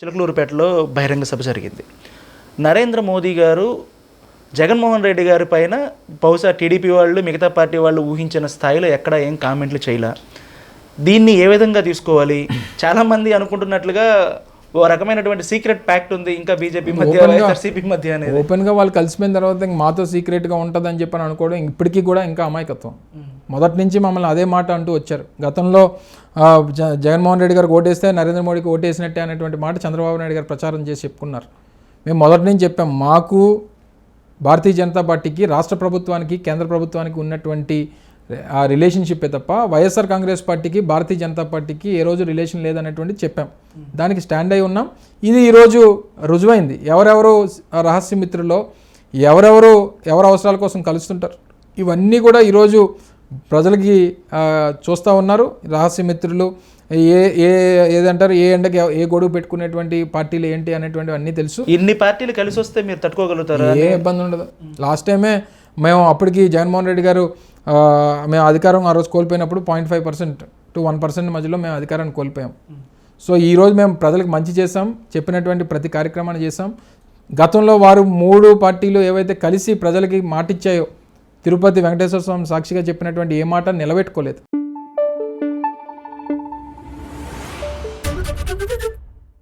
చిలకలూరుపేటలో బహిరంగ సభ జరిగింది. నరేంద్ర మోదీ గారు జగన్మోహన్ రెడ్డి గారి పైన బహుశా టీడీపీ వాళ్ళు మిగతా పార్టీ వాళ్ళు ఊహించిన స్థాయిలో ఎక్కడ ఏం కామెంట్లు చేయలే. దీన్ని ఏ విధంగా తీసుకోవాలి? చాలామంది అనుకుంటున్నట్లుగా ఓ రకమైనటువంటి సీక్రెట్ ప్యాక్ట్ ఉంది. ఇంకా బీజేపీ మధ్య వైఎస్ఆర్సీపీ మధ్య అనేది. ఓపెన్గా వాళ్ళు కలిసిపోయిన తర్వాత ఇంక మాతో సీక్రెట్గా ఉంటుందని చెప్పని అనుకోవడం ఇప్పటికీ కూడా ఇంకా అమాయకత్వం. మొదటి నుంచి మమ్మల్ని అదే మాట అంటూ వచ్చారు. గతంలో జ- జగన్మోహన్ రెడ్డి గారికి ఓటేస్తే నరేంద్ర మోడీకి ఓటేసినట్టే అనేటువంటి మాట చంద్రబాబు నాయుడు గారు ప్రచారం చేసి చెప్పుకున్నారు. మేము మొదటి నుంచి చెప్పాం మాకు భారతీయ జనతా పార్టీకి రాష్ట్ర ప్రభుత్వానికి కేంద్ర ప్రభుత్వానికి ఉన్నటువంటి ఆ రిలేషన్షిప్పే తప్ప వైఎస్ఆర్ కాంగ్రెస్ పార్టీకి భారతీయ జనతా పార్టీకి ఏ రోజు రిలేషన్ లేదనేటువంటి చెప్పాం. దానికి స్టాండ్ అయి ఉన్నాం. ఇది ఈరోజు రుజువైంది. ఎవరెవరు రహస్య మిత్రులో ఎవరెవరు ఎవరి అవసరాల కోసం కలుస్తుంటారు. ఇవన్నీ కూడా ఈరోజు ప్రజలకి చూస్తూ ఉన్నారు. రహస్య మిత్రులు ఏ ఏ ఏదంటారు? ఏ ఎండకి ఏ గొడుగు పెట్టుకునేటువంటి పార్టీలు ఏంటి అనేటువంటివి అన్నీ తెలుసు. ఇన్ని పార్టీలు కలిసి వస్తే మీరు తట్టుకోగలుగుతారా? ఏ ఇబ్బంది ఉండదు. లాస్ట్ టైమే మేము అప్పటికి జగన్మోహన్ రెడ్డి గారు మేము అధికారం ఆ రోజు కోల్పోయినప్పుడు point five percent to one percent మధ్యలో మేము అధికారాన్ని కోల్పోయాం. సో ఈ రోజు మేము ప్రజలకు మంచి చేసాం చెప్పినటువంటి ప్రతి కార్యక్రమాన్ని చేసాం గతంలో వారు మూడు పార్టీలు ఏవైతే కలిసి ప్రజలకి మాటిచ్చాయో తిరుపతి వెంకటేశ్వర స్వామి సాక్షిగా చెప్పినటువంటి ఏ మాట నిలబెట్టుకోలేదు.